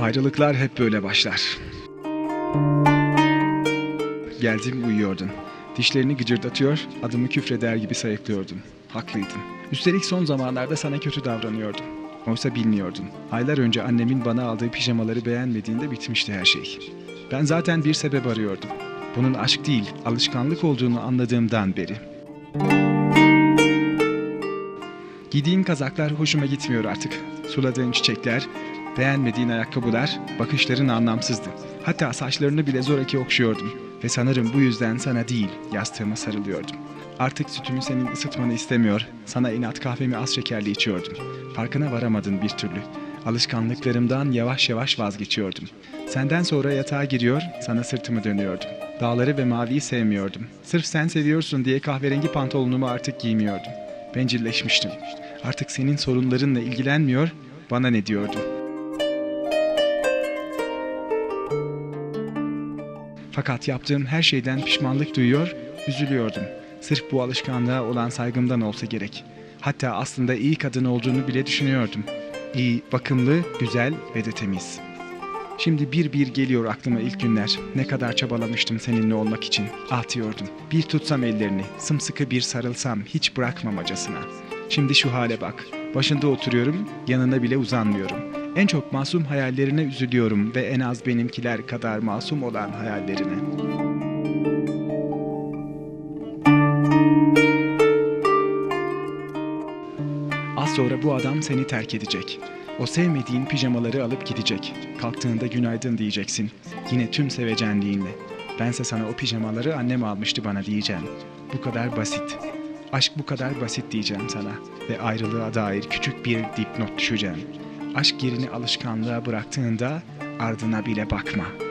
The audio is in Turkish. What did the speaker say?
Ayrılıklar hep böyle başlar. Geldim uyuyordun. Dişlerini gıcırdatıyor, adımı küfreder gibi sayıklıyordun. Haklıydın. Üstelik son zamanlarda sana kötü davranıyordum. Oysa bilmiyordum. Aylar önce annemin bana aldığı pijamaları beğenmediğinde bitmişti her şey. Ben zaten bir sebep arıyordum. Bunun aşk değil, alışkanlık olduğunu anladığımdan beri. Giydiğin kazaklar hoşuma gitmiyor artık. Suladığın çiçekler, beğenmediğin ayakkabılar, bakışların anlamsızdı. Hatta saçlarını bile zoraki okşuyordum. Ve sanırım bu yüzden sana değil, yastığıma sarılıyordum. Artık sütümü senin ısıtmanı istemiyor, sana inat kahvemi az şekerli içiyordum. Farkına varamadın bir türlü. Alışkanlıklarımdan yavaş yavaş vazgeçiyordum. Senden sonra yatağa giriyor, sana sırtımı dönüyordum. Dağları ve maviyi sevmiyordum. Sırf sen seviyorsun diye kahverengi pantolonumu artık giymiyordum. Bencilleşmiştim. Artık senin sorunlarınla ilgilenmiyor, bana ne diyordum. Fakat yaptığım her şeyden pişmanlık duyuyor, üzülüyordum. Sırf bu alışkanlığa olan saygımdan olsa gerek. Hatta aslında iyi kadın olduğunu bile düşünüyordum. İyi, bakımlı, güzel ve de temiz. Şimdi bir bir geliyor aklıma ilk günler. Ne kadar çabalamıştım seninle olmak için. Atıyordum. Bir tutsam ellerini, sımsıkı bir sarılsam hiç bırakmamacasına. Şimdi şu hale bak. Başında oturuyorum, yanına bile uzanmıyorum. En çok masum hayallerine üzülüyorum ve en az benimkiler kadar masum olan hayallerine. Az sonra bu adam seni terk edecek. O sevmediğin pijamaları alıp gidecek. Kalktığında günaydın diyeceksin. Yine tüm sevecenliğinle. Bense sana o pijamaları annem almıştı bana diyeceğim. Bu kadar basit. Aşk bu kadar basit diyeceğim sana. Ve ayrılığa dair küçük bir dipnot düşeceğim. Aşk yerini alışkanlığa bıraktığında ardına bile bakma.''